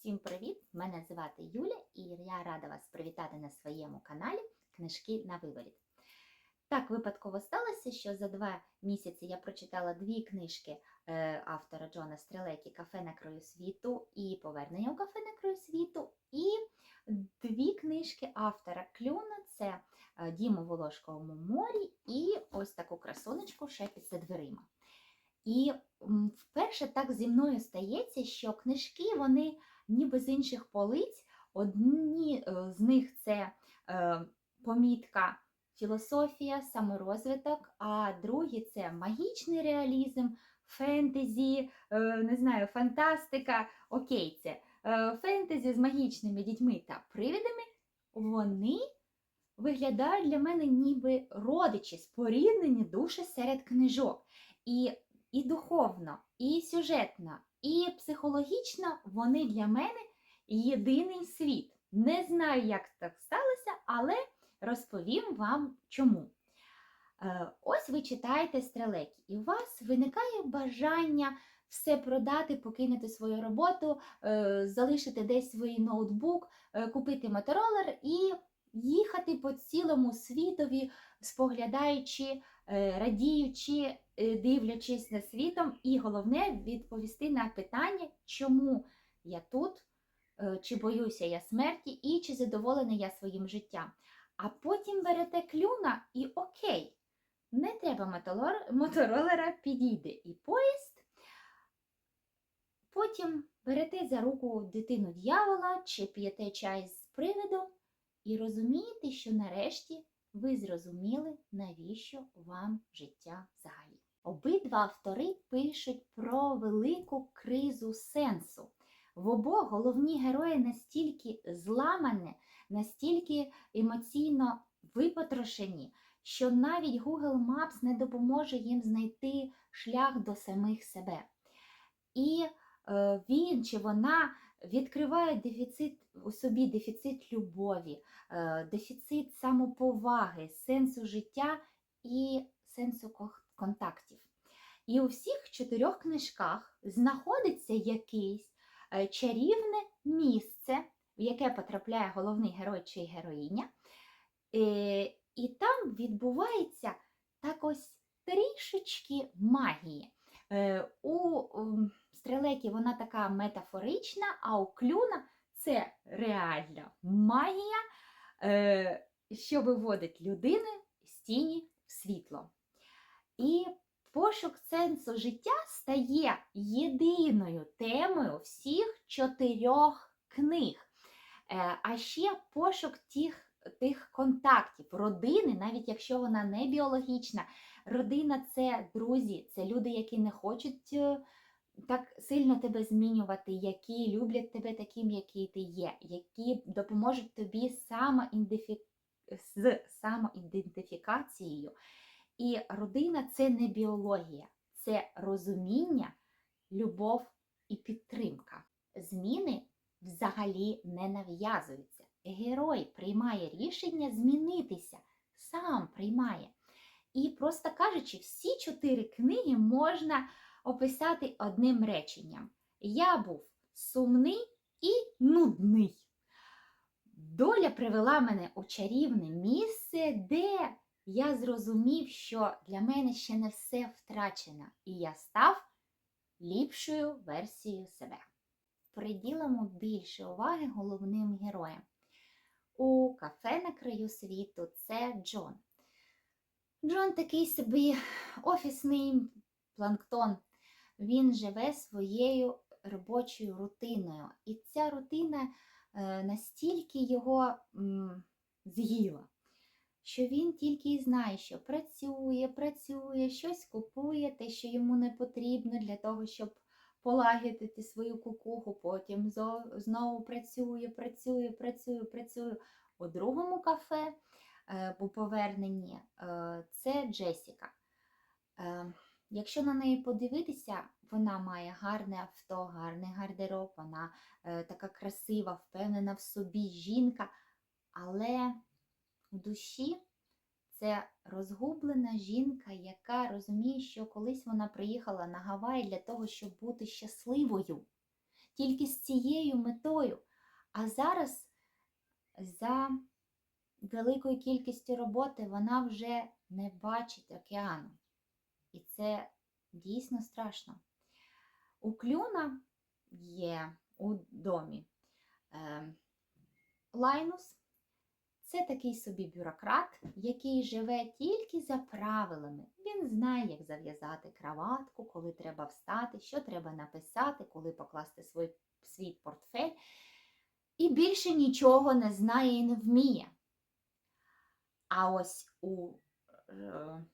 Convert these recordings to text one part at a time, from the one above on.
Всім привіт! Мене звати Юля і я рада вас привітати на своєму каналі Книжки на виворіт. Так випадково сталося, що за два місяці я прочитала дві книжки е, автора Джона Стрелекі Кафе на краю світу і Повернення у кафе на краю світу, і дві книжки автора Клюна це е, Дім у Волошковому морі і ось таку красунечку Шепіт за дверима. І вперше так зі мною стається, що книжки вони ніби з інших полиць. Одні е, з них це е, помітка філософія, саморозвиток, а другі це магічний реалізм, фентезі, е, не знаю, фантастика. Окей, це фентезі з магічними дітьми та привидами. Вони виглядають для мене ніби родичі, споріднені душі серед книжок. І і духовно, і сюжетно, і психологічно вони для мене єдиний світ. Не знаю, як так сталося, але розповім вам чому. Е, Ось ви читаєте стрелеки, і у вас виникає бажання все продати, покинути свою роботу, е, залишити десь свій ноутбук, е, купити моторолер і їхати по цілому світові, споглядаючи, радіючи, дивлячись на світом, і головне відповісти на питання, чому я тут, е, чи боюся я смерті, і чи задоволений я своїм життям. А потім берете клюна і окей, не треба моторолера, підійде і поїзд. Потім берете за руку дитину дьявола чи п'єте чай з привидом і розумієте, що нарешті ви зрозуміли, навіщо вам життя взагалі. Обидва автори пишуть про велику кризу сенсу. В обох головні герої настільки зламані, настільки емоційно випотрошені, що навіть Google Maps не допоможе їм знайти шлях до самих себе. І е, він чи вона відкриває дефіцит у собі дефіцит любові, е, дефіцит самоповаги, сенсу життя і сенсу кох- контактів. І у всіх чотирьох книжках знаходиться якийсь е, чарівне місце, в яке потрапляє головний герой чи героїня. Е, І там відбувається так ось трішечки магії. Е, У стрелекі вона така метафорична, а у клюна це реальна магія, що виводить людину з тіні в світло. І пошук сенсу життя стає єдиною темою всіх чотирьох книг. Е, А ще пошук тих, тих контактів, родини, навіть якщо вона не біологічна, родина це друзі, це люди, які не хочуть е, так сильно тебе змінювати, які люблять тебе таким, який ти є, які допоможуть тобі самоідентифі- з самоідентифікацією. І родина це не біологія, це розуміння, любов і підтримка. Зміни взагалі не нав'язуються. Герой приймає рішення змінитися, сам приймає. І просто кажучи, всі чотири книги можна описати одним реченням. Я був сумний і нудний. Доля привела мене у чарівне місце, де я зрозумів, що для мене ще не все втрачено, і я став ліпшою версією себе. Приділимо більше уваги головним героям. У кафе на краю світу це Джон. Джон такий собі офісний планктон. Він живе своєю робочою рутиною. І ця рутина е, настільки його з'їла, що він тільки й знає, що працює, працює, щось купує, те, що йому не потрібно для того, щоб полагодити свою кукуху, потім знову працює, працює, працює, працює. У другому кафе е, по поверненні е, це Джесіка. Е, Якщо на неї подивитися, вона має гарне авто, гарний гардероб, вона е, така красива, впевнена в собі жінка, але в душі це розгублена жінка, яка розуміє, що колись вона приїхала на Гаваї для того, щоб бути щасливою. тільки з цією метою. А зараз за великою кількістю роботи вона вже не бачить океану. І це дійсно страшно. У клюна є у домі е, Лайнус. Це такий собі бюрократ, який живе тільки за правилами. Він знає, як зав'язати краватку, коли треба встати, що треба написати, коли покласти свій, свій портфель. І більше нічого не знає і не вміє. А ось у е,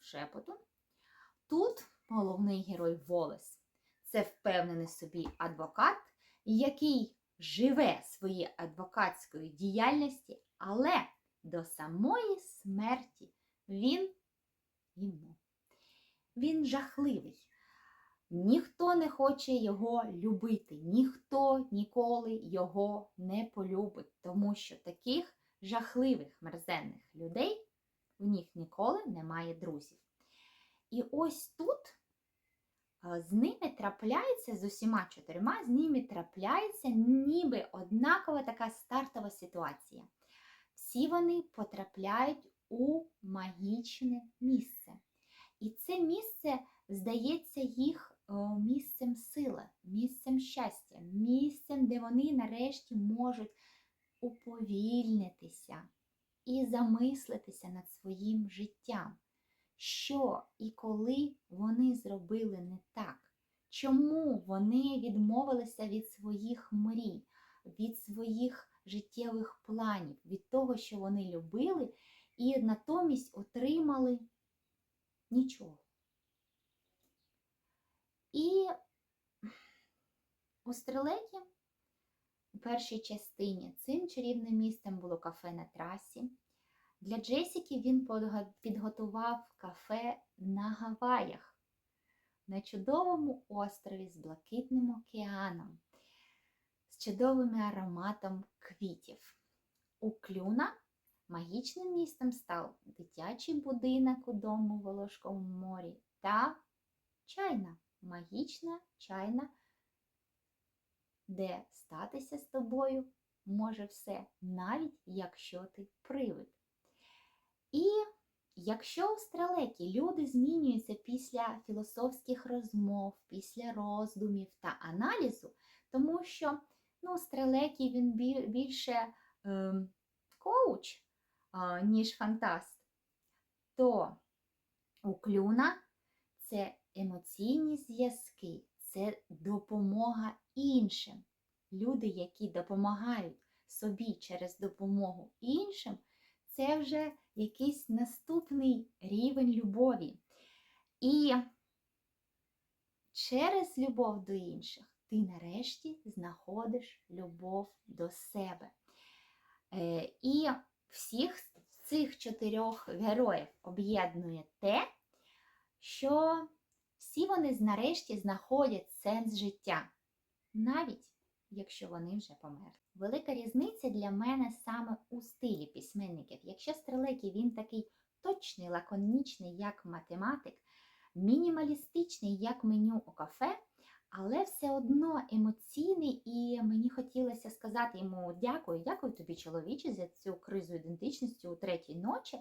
шепоту тут головний герой Волес. Це впевнений собі адвокат, який живе своєю адвокатською діяльності, але до самої смерті він йому. Він жахливий. Ніхто не хоче його любити, ніхто ніколи його не полюбить, тому що таких жахливих мерзенних людей у них ніколи немає друзів. І ось тут з ними трапляється, з усіма чотирма, з ними трапляється ніби однакова така стартова ситуація. Всі вони потрапляють у магічне місце. І це місце здається їх місцем сили, місцем щастя, місцем, де вони нарешті можуть уповільнитися і замислитися над своїм життям. Що і коли вони зробили не так? Чому вони відмовилися від своїх мрій, від своїх життєвих планів, від того, що вони любили, і натомість отримали нічого? І у стрелеті у першій частині цим чарівним місцем було кафе на трасі. Для Джесіки він підготував кафе на Гаваях, на чудовому острові з блакитним океаном, з чудовим ароматом квітів. У Клюна магічним містом став дитячий будинок у дому в Волошковому морі та чайна, магічна чайна, де статися з тобою може все, навіть якщо ти привид. І якщо у стрелеті люди змінюються після філософських розмов, після роздумів та аналізу, тому що ну, стрелекі він більше е, коуч, е, ніж фантаст, то у клюна це емоційні зв'язки, це допомога іншим. Люди, які допомагають собі через допомогу іншим, це вже якийсь наступний рівень любові. І через любов до інших ти нарешті знаходиш любов до себе. Е, і всіх цих чотирьох героїв об'єднує те, що всі вони нарешті знаходять сенс життя, навіть якщо вони вже померли. Велика різниця для мене саме у стилі письменників. Якщо Стрелекі він такий точний, лаконічний, як математик, мінімалістичний, як меню у кафе, але все одно емоційний, і мені хотілося сказати йому дякую, дякую тобі, чоловіче, за цю кризу ідентичності у третій ночі.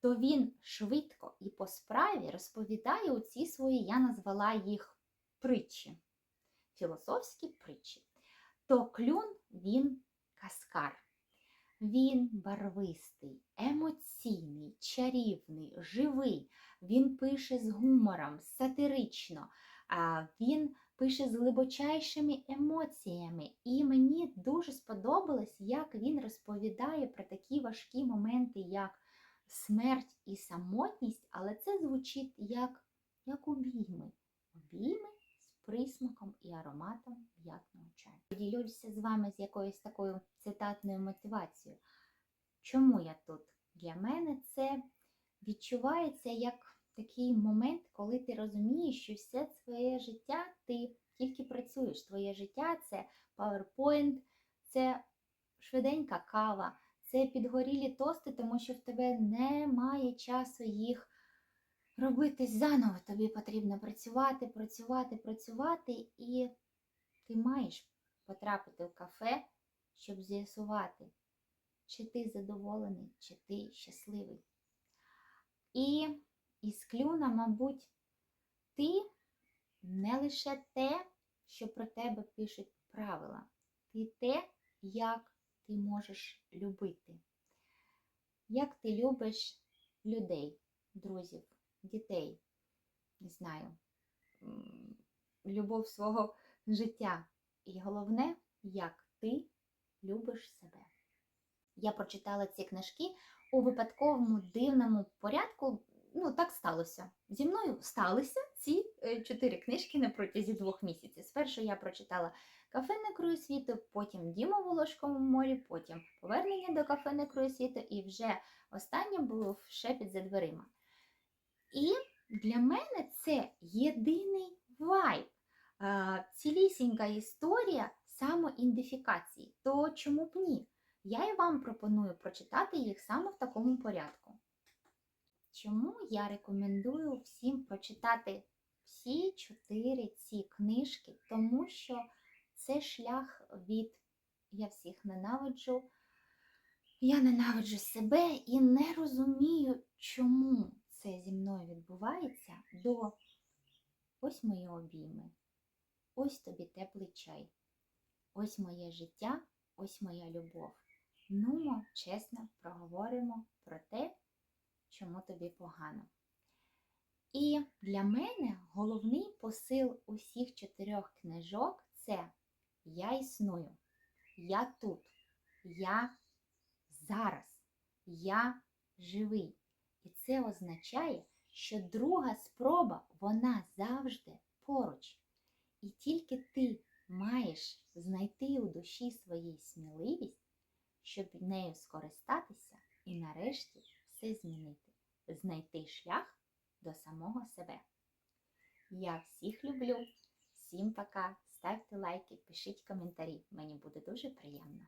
То він швидко і по справі розповідає у ці свої, я назвала їх притчі, філософські притчі то клюн він каскар. Він барвистий, емоційний, чарівний, живий. Він пише з гумором, сатирично, він пише з глибочайшими емоціями. І мені дуже сподобалось, як він розповідає про такі важкі моменти, як смерть і самотність, але це звучить як, як обійми. Обійми присмаком і ароматом м'ятного чаю. Поділюся з вами з якоюсь такою цитатною мотивацією. Чому я тут? Для мене це відчувається як такий момент, коли ти розумієш, що все своє життя ти тільки працюєш. Твоє життя це PowerPoint, це швиденька кава, це підгорілі тости, тому що в тебе немає часу їх робити заново. Тобі потрібно працювати, працювати, працювати, і ти маєш потрапити в кафе, щоб з'ясувати, чи ти задоволений, чи ти щасливий. І із клюна, мабуть, ти не лише те, що про тебе пишуть правила, ти те, як ти можеш любити, як ти любиш людей, друзів, дітей, не знаю, любов свого життя. І головне, як ти любиш себе. Я прочитала ці книжки у випадковому дивному порядку. Ну, так сталося. Зі мною сталися ці е, чотири книжки на протязі двох місяців. Спершу я прочитала кафе на краю світу, потім Діма в Волошковому морі, потім повернення до кафе на краю світу, і вже останнє було шепіт за дверима. І для мене це єдиний вайб, цілісінька історія самоідентифікації. То чому б ні? Я і вам пропоную прочитати їх саме в такому порядку. Чому я рекомендую всім прочитати всі чотири ці книжки? Тому що це шлях від я всіх ненавиджу, я ненавиджу себе і не розумію, чому це зі мною відбувається до ось мої обійми, ось тобі теплий чай, ось моє життя, ось моя любов. Ну, чесно проговоримо про те, чому тобі погано. І для мене головний посил усіх чотирьох книжок це я існую, я тут, я зараз, я живий. І це означає, що друга спроба вона завжди поруч. І тільки ти маєш знайти у душі своїй сміливість, щоб нею скористатися і нарешті все змінити, знайти шлях до самого себе. Я всіх люблю, всім пока, ставте лайки, пишіть коментарі, мені буде дуже приємно.